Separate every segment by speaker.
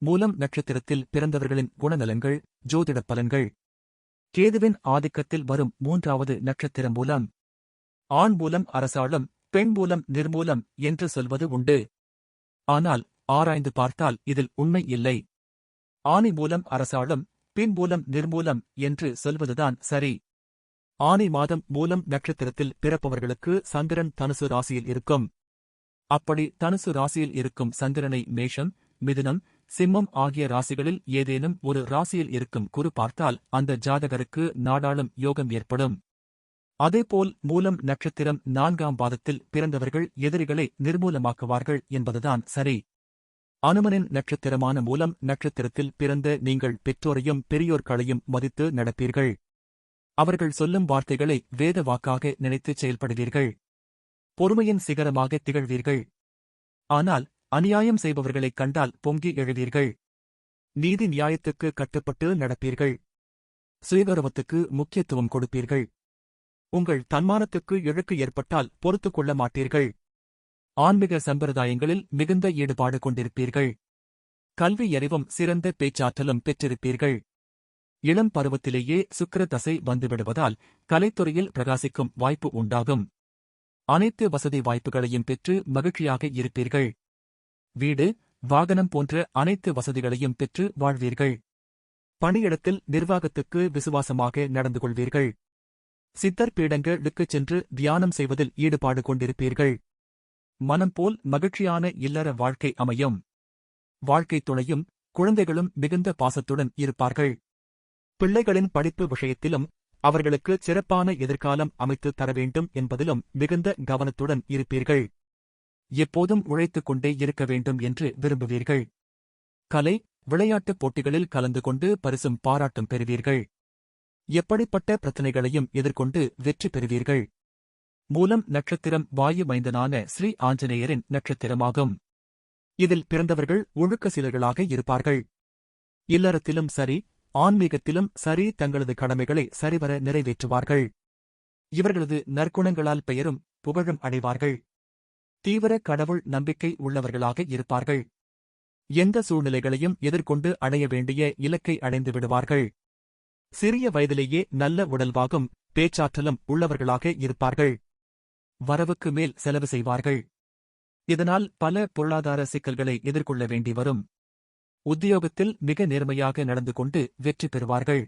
Speaker 1: மூலம் நட்சத்திரத்தில் பிறந்தவர்களின் குணநலங்கள் ஜோதிடப் பலன்கள். கேதுவின் ஆதிக்கத்தில் வரும் மூன்றாவது நட்சத்திரம் மூலம். ஆண் மூலம் அரசாளும் பெண் மூலம் நிர்மூலம் என்று சொல்வது உண்டு. ஆனால் ஆராய்ந்து பார்த்தால் இதில் உண்மை இல்லை. ஆணி மூலம் அரசாளும் பின் மூலம் நிர்மூலம் என்று சொல்வதுதான் சரி. ஆனி மாதம் மூலம் நட்சத்திரத்தில் பிறப்பவர்களுக்கு சந்திரன் தனுசு ராசியில் இருக்கும். அப்படி தனுசு ராசியில் இருக்கும் சந்திரனை மேஷம் மிதுனம் சிம்மம் ஆகிய ராசிகளில் ஏதேனும் ஒரு ராசியில் இருக்கும் குரு பார்த்தால் அந்த ஜாதகருக்கு நாடாளும் யோகம் ஏற்படும். அதேபோல் மூலம் நட்சத்திரம் நான்காம் பாதத்தில் பிறந்தவர்கள் எதிரிகளை நிர்மூலமாக்குவார்கள் என்பதுதான் சரி. அனுமனின் நட்சத்திரமான மூலம் நட்சத்திரத்தில் பிறந்த நீங்கள் பெற்றோரையும் பெரியோர்களையும் மதித்து நடப்பீர்கள். அவர்கள் சொல்லும் வார்த்தைகளை வேத வாக்காக நினைத்துச் செயல்படுவீர்கள். பொறுமையின் சிகரமாக திகழ்வீர்கள். ஆனால் அநியாயம் செய்பவர்களைக் கண்டால் பொங்கி எழுவீர்கள். நீதி நியாயத்துக்கு கட்டுப்பட்டு நடப்பீர்கள். சுயகரவத்துக்கு முக்கியத்துவம் கொடுப்பீர்கள். உங்கள் தன்மானத்துக்கு இழுக்கு ஏற்பட்டால் பொறுத்துக் கொள்ள மாட்டீர்கள். ஆன்மீக சம்பிரதாயங்களில் மிகுந்த ஈடுபாடு கொண்டிருப்பீர்கள். கல்வி அறிவும் சிறந்த பேச்சாற்றலும் பெற்றிருப்பீர்கள். இளம் பருவத்திலேயே சுக்கிர தசை வந்துவிடுவதால் கலைத்துறையில் பிரகாசிக்கும் வாய்ப்பு உண்டாகும். அனைத்து வசதி வாய்ப்புகளையும் பெற்று மகிழ்ச்சியாக இருப்பீர்கள். வீடு வாகனம் போன்ற அனைத்து வசதிகளையும் பெற்று வாழ்வீர்கள். பணியிடத்தில் நிர்வாகத்துக்கு விசுவாசமாக நடந்து கொள்வீர்கள். சித்தர் பீடங்களுக்குச் சென்று தியானம் செய்வதில் ஈடுபாடு கொண்டிருப்பீர்கள். மனம் போல் மகிழ்ச்சியான இல்லற வாழ்க்கை அமையும். வாழ்க்கைத் துணையும் குழந்தைகளும் மிகுந்த பாசத்துடன் இருப்பார்கள். பிள்ளைகளின் படிப்பு விஷயத்திலும் அவர்களுக்கு சிறப்பான எதிர்காலம் அமைத்துத் தர வேண்டும் என்பதிலும் மிகுந்த கவனத்துடன் இருப்பீர்கள். எப்போதும் உழைத்துக் கொண்டே இருக்க வேண்டும் என்று விரும்புவீர்கள். கலை விளையாட்டுப் போட்டிகளில் கலந்து கொண்டு பரிசும் பாராட்டும் பெறுவீர்கள். எப்படிப்பட்ட பிரச்சனைகளையும் எதிர்கொண்டு வெற்றி பெறுவீர்கள். மூலம் நட்சத்திரம் வாயு மைந்தனான ஸ்ரீ ஆஞ்சநேயரின் நட்சத்திரமாகும். இதில் பிறந்தவர்கள் ஒழுக்க சீலர்களாக இருப்பார்கள். இல்லறத்திலும் சரி ஆன்மீகத்திலும் சரி தங்களது கடமைகளை சரிவர நிறைவேற்றுவார்கள். இவர்களது நற்குணங்களால் பெயரும் புகழும் அடைவார்கள். தீவிர கடவுள் நம்பிக்கை உள்ளவர்களாக இருப்பார்கள். எந்த சூழ்நிலைகளையும் எதிர்கொண்டு அடைய வேண்டிய இலக்கை அடைந்து விடுவார்கள். சிறிய வயதிலேயே நல்ல உடல்வாகும் பேச்சாற்றலும் உள்ளவர்களாக இருப்பார்கள். வரவுக்கு மேல் செலவு செய்வார்கள். இதனால் பல பொருளாதார சிக்கல்களை எதிர்கொள்ள வேண்டி வரும். உத்தியோகத்தில் மிக நேர்மையாக நடந்து கொண்டு வெற்றி பெறுவார்கள்.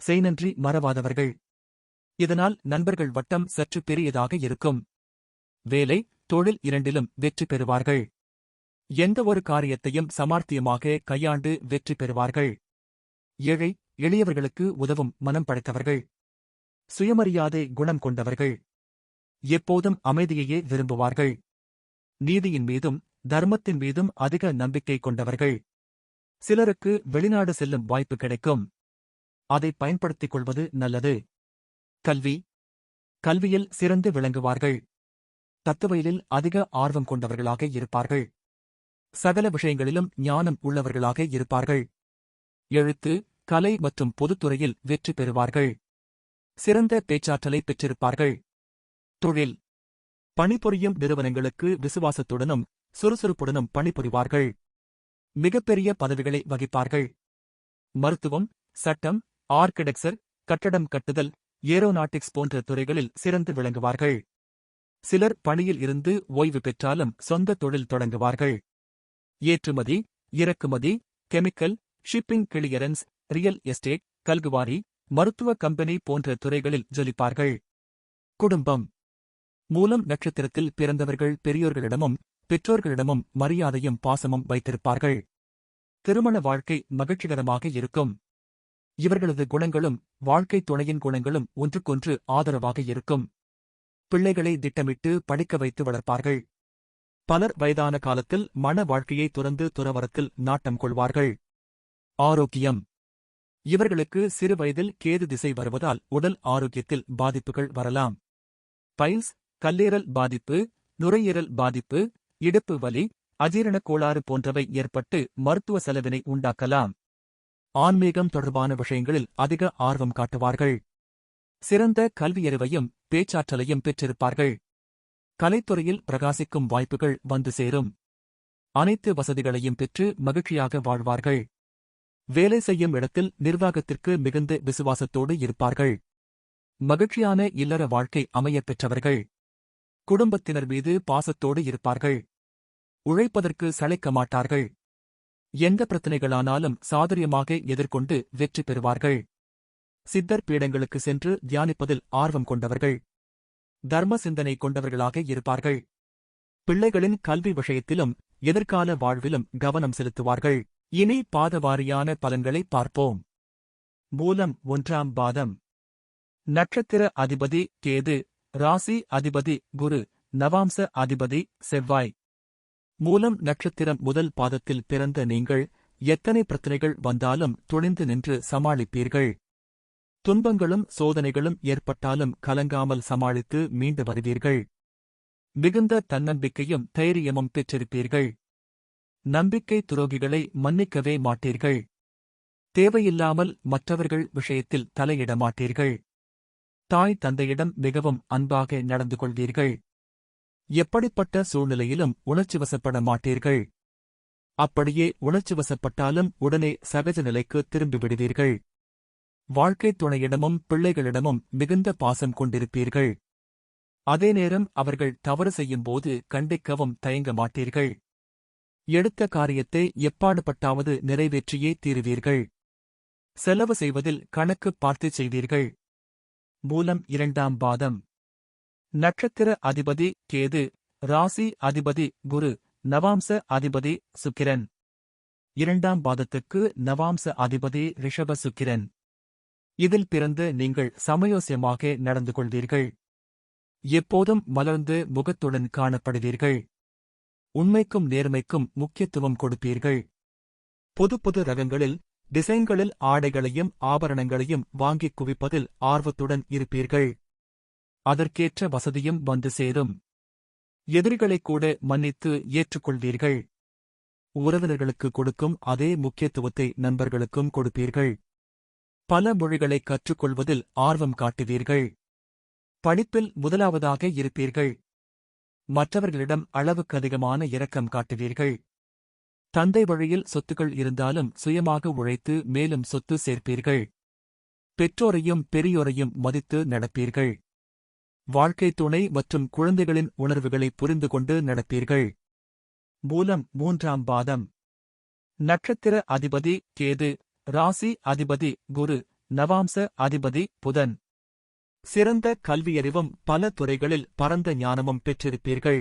Speaker 1: செய்நன்றி மறவாதவர்கள். இதனால் நண்பர்கள் வட்டம் சற்று பெரியதாக இருக்கும். வேலை தொழில் இரண்டிலும் வெற்றி பெறுவார்கள். எந்த ஒரு காரியத்தையும் சமார்த்தியமாக கையாண்டு வெற்றி பெறுவார்கள். ஏழை எளியவர்களுக்கு உதவும் மனம் படைத்தவர்கள். சுயமரியாதை குணம் கொண்டவர்கள். எப்போதும் அமைதியையே விரும்புவார்கள். நீதியின் மீதும் தர்மத்தின் மீதும் அதிக நம்பிக்கை கொண்டவர்கள். சிலருக்கு வெளிநாடு செல்லும் வாய்ப்பு கிடைக்கும். அதை பயன்படுத்திக் கொள்வது நல்லது. கல்வி. கல்வியில் சிறந்து விளங்குவார்கள். தத்துவயிலில் அதிக ஆர்வம் கொண்டவர்களாக இருப்பார்கள். சகல விஷயங்களிலும் ஞானம் உள்ளவர்களாக இருப்பார்கள். எழுத்து கலை மற்றும் பொதுத்துறையில் வெற்றி பெறுவார்கள். சிறந்த பேச்சாற்றலை பெற்றிருப்பார்கள். தொழில். பணிபுரியும் நிறுவனங்களுக்கு விசுவாசத்துடனும் சுறுசுறுப்புடனும் பணிபுரிவார்கள். மிகப்பெரிய பதவிகளை வகிப்பார்கள். மருத்துவம் சட்டம் ஆர்கிடெக்சர் கட்டடம் கட்டுதல் ஏரோநாட்டிக்ஸ் போன்ற துறைகளில் சிறந்து விளங்குவார்கள். சிலர் பணியில் இருந்து ஓய்வு பெற்றாலும் சொந்த தொழில் தொடங்குவார்கள். ஏற்றுமதி இறக்குமதி chemical shipping clearance real estate கல்குவாரி மருத்துவ கம்பெனி போன்ற துறைகளில் ஜொலிப்பார்கள். குடும்பம். மூலம் நட்சத்திரத்தில் பிறந்தவர்கள் பெரியோர்களிடமும் பெற்றோர்களிடமும் மரியாதையும் பாசமும் வைத்திருப்பார்கள். திருமண வாழ்க்கை மகிழ்ச்சிகரமாக இருக்கும். இவர்களது குணங்களும் வாழ்க்கைத் துணையின் குணங்களும் ஒன்றுக்கொன்று ஆதரவாக இருக்கும். பிள்ளைகளை திட்டமிட்டு படிக்க வைத்து வளர்ப்பார்கள். பலர் வயதான காலத்தில் மன வாழ்க்கையை துறந்து துறவரத்தில் நாட்டம் கொள்வார்கள். ஆரோக்கியம். இவர்களுக்கு சிறு வயதில் கேது திசை வருவதால் உடல் ஆரோக்கியத்தில் பாதிப்புகள் வரலாம். பைல்ஸ் கல்லீரல் பாதிப்பு நுரையீரல் பாதிப்பு இடுப்பு வலி அஜீரணக் கோளாறு போன்றவை ஏற்பட்டு மருத்துவ செலவினை உண்டாக்கலாம். ஆன்மீகம் தொடர்பான விஷயங்களில் அதிக ஆர்வம் காட்டுவார்கள். சிறந்த கல்வியறிவையும் பேச்சாற்றலையும் பெற்றிருப்பார்கள். கலைத்துறையில் பிரகாசிக்கும் வாய்ப்புகள் வந்து சேரும். அனைத்து வசதிகளையும் பெற்று மகிழ்ச்சியாக வாழ்வார்கள். வேலை செய்யும் இடத்தில் நிர்வாகத்திற்கு மிகுந்த விசுவாசத்தோடு இருப்பார்கள். மகிழ்ச்சியான இல்லற வாழ்க்கை அமையப் பெற்றவர்கள். குடும்பத்தினர் மீது பாசத்தோடு இருப்பார்கள். உழைப்பதற்கு சளைக்க மாட்டார்கள். எந்த பிரச்சனைகளானாலும் சாதுரியமாக எதிர்கொண்டு வெற்றி பெறுவார்கள். சித்தர் பீடங்களுக்கு சென்று தியானிப்பதில் ஆர்வம் கொண்டவர்கள். தர்ம சிந்தனை கொண்டவர்களாக இருப்பார்கள். பிள்ளைகளின் கல்வி விஷயத்திலும் எதிர்கால வாழ்விலும் கவனம் செலுத்துவார்கள். இனி பாதவாரியான பலன்களை பார்ப்போம். மூலம் ஒன்றாம் பாதம். நட்சத்திர அதிபதி கேது ராசி அதிபதி குரு நவாம்ச அதிபதி செவ்வாய். மூலம் நட்சத்திரம் முதல் பாதத்தில் பிறந்த நீங்கள் எத்தனை பிரச்சனைகள் வந்தாலும் துணிந்து நின்று சமாளிப்பீர்கள். துன்பங்களும் சோதனைகளும் ஏற்பட்டாலும் கலங்காமல் சமாளித்து மீண்டு வருவீர்கள். மிகுந்த தன்னம்பிக்கையும் தைரியமும் பெற்றிருப்பீர்கள். நம்பிக்கை துரோகிகளை மன்னிக்கவே மாட்டீர்கள். தேவையில்லாமல் மற்றவர்கள் விஷயத்தில் தலையிட மாட்டீர்கள். தாய் தந்தையிடம் மிகவும் அன்பாக நடந்து கொள்வீர்கள். எப்படிப்பட்ட சூழ்நிலையிலும் உணர்ச்சிவசப்பட மாட்டீர்கள். அப்படியே உணர்ச்சிவசப்பட்டாலும் உடனே சகஜ நிலைக்கு திரும்பிவிடுவீர்கள் வாழ்க்கைத் துணையிடமும் பிள்ளைகளிடமும் மிகுந்த பாசம் கொண்டிருப்பீர்கள். அதே நேரம் அவர்கள் தவறு செய்யும்போது கண்டிக்கவும் தயங்க மாட்டீர்கள் எடுத்த காரியத்தை எப்பாடுபட்டாவது நிறைவேற்றியே தீருவீர்கள். செலவு செய்வதில் கணக்கு பார்த்துச் செய்வீர்கள். மூலம் இரண்டாம் பாதம். நட்சத்திர அதிபதி கேது ராசி அதிபதி குரு நவாம்ச அதிபதி சுக்கிரன். இரண்டாம் பாதத்துக்கு நவாம்ச அதிபதி ரிஷப சுக்கிரன். இதில் பிறந்து நீங்கள் சமயோசியமாக நடந்து கொள்வீர்கள். எப்போதும் மலர்ந்து முகத்துடன் காணப்படுவீர்கள். உண்மைக்கும் நேர்மைக்கும் முக்கியத்துவம் கொடுப்பீர்கள். புது புது ரகங்களில் டிசைன்களில் ஆடைகளையும் ஆபரணங்களையும் வாங்கிக் குவிப்பதில் ஆர்வத்துடன் இருப்பீர்கள். அதற்கேற்ற வசதியும் வந்து சேரும். எதிரிகளைக் கூட மன்னித்து ஏற்றுக்கொள்வீர்கள். உறவினர்களுக்கு கொடுக்கும் அதே முக்கியத்துவத்தை நண்பர்களுக்கும் கொடுப்பீர்கள். பல மொழிகளை கற்றுக்கொள்வதில் ஆர்வம் காட்டுவீர்கள். படிப்பில் முதலாவதாக இருப்பீர்கள். மற்றவர்களிடம் அளவுக்கு அதிகமான இரக்கம் காட்டுவீர்கள். தந்தை வழியில் சொத்துக்கள் இருந்தாலும் சுயமாக உழைத்து மேலும் சொத்து சேர்ப்பீர்கள். பெற்றோரையும் பெரியோரையும் மதித்து நடப்பீர்கள். வாழ்க்கை துணை மற்றும் குழந்தைகளின் உணர்வுகளை புரிந்து கொண்டு நடப்பீர்கள். மூலம் மூன்றாம் பாதம். நட்சத்திர அதிபதி கேது ராசி அதிபதி குரு நவாம்ச அதிபதி புதன். சிறந்த கல்வியறிவும் பல துறைகளில் பரந்த ஞானமும் பெற்றிருப்பீர்கள்.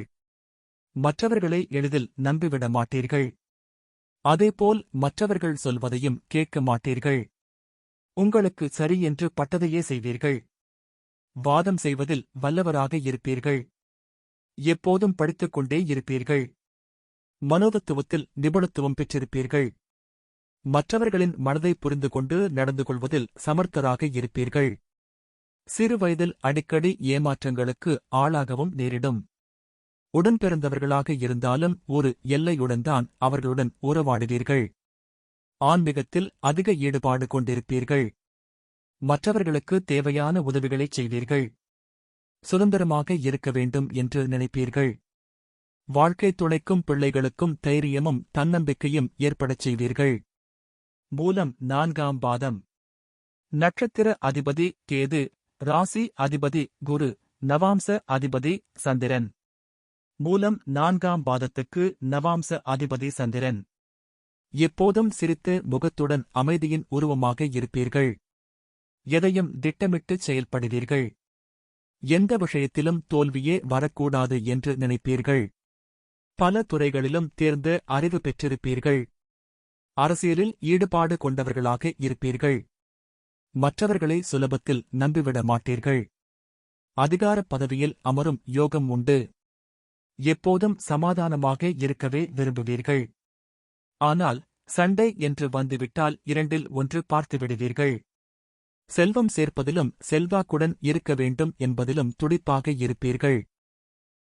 Speaker 1: மற்றவர்களை எளிதில் நம்பிவிட மாட்டீர்கள். அதேபோல் மற்றவர்கள் சொல்வதையும் கேட்க மாட்டீர்கள். உங்களுக்கு சரி என்று பட்டதையே செய்வீர்கள். வாதம் செய்வதில் வல்லவராக இருப்பீர்கள். எப்போதும் படித்துக் கொண்டே இருப்பீர்கள். மனோதத்துவத்தில் நிபுணத்துவம் பெற்றிருப்பீர்கள். மற்றவர்களின் மனதை புரிந்து கொண்டு நடந்து கொள்வதில் சமர்த்தராக இருப்பீர்கள். சிறு வயதில் அடிக்கடி ஏமாற்றங்களுக்கு ஆளாகவும் நேரிடும். உடன்பிறந்தவர்களாக இருந்தாலும் ஒரு எல்லையுடன்தான் அவர்களுடன் உறவாடுவீர்கள். ஆன்மீகத்தில் அதிக ஈடுபாடு கொண்டிருப்பீர்கள். மற்றவர்களுக்கு தேவையான உதவிகளைச் செய்வீர்கள். சுதந்திரமாக இருக்க வேண்டும் என்று நினைப்பீர்கள். வாழ்க்கை துணைக்கும் பிள்ளைகளுக்கும் தைரியமும் தன்னம்பிக்கையும் ஏற்படச் செய்வீர்கள். மூலம் நான்காம் பாதம். நட்சத்திர அதிபதி கேது ராசி அதிபதி குரு நவாம்ச அதிபதி சந்திரன். மூலம் நான்காம் பாதத்துக்கு நவாம்ச அதிபதி சந்திரன். எப்போதும் சிரித்து முகத்துடன் அமைதியின் உருவமாக இருப்பீர்கள். எதையும் திட்டமிட்டு செயல்படுவீர்கள். எந்த விஷயத்திலும் தோல்வியே வரக்கூடாது என்று நினைப்பீர்கள். பல துறைகளிலும் தேர்ந்து அறிவு பெற்றிருப்பீர்கள். அரசியலில் ஈடுபாடு கொண்டவர்களாக இருப்பீர்கள். மற்றவர்களை சுலபத்தில் நம்பிவிட மாட்டீர்கள். அதிகாரப் பதவியில் அமரும் யோகம் உண்டு. எப்போதும் சமாதானமாக இருக்கவே விரும்புவீர்கள். ஆனால் சண்டை என்று வந்துவிட்டால் இரண்டில் ஒன்று பார்த்துவிடுவீர்கள் செல்வம் சேர்ப்பதிலும் செல்வாக்குடன் இருக்க வேண்டும் என்பதிலும் துடிப்பாக இருப்பீர்கள்.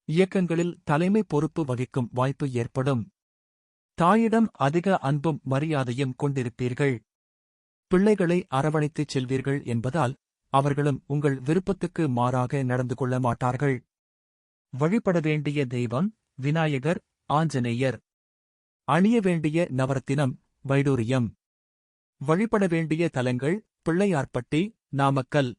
Speaker 1: இயக்கங்களில் தலைமை பொறுப்பு வகிக்கும் வாய்ப்பு ஏற்படும். தாயிடம் அதிக அன்பும் மரியாதையும் கொண்டிருப்பீர்கள். பிள்ளைகளை அரவணைத்துச் செல்வீர்கள் என்பதால் அவர்களும் உங்கள் விருப்பத்துக்கு மாறாக நடந்து கொள்ள மாட்டார்கள். வழிபட வேண்டிய தெய்வம் விநாயகர் ஆஞ்சநேயர். அணிய வேண்டிய நவரத்தினம் வைடூரியம். வழிபட வேண்டிய தலங்கள் பிள்ளையார்பட்டி நாமக்கல்.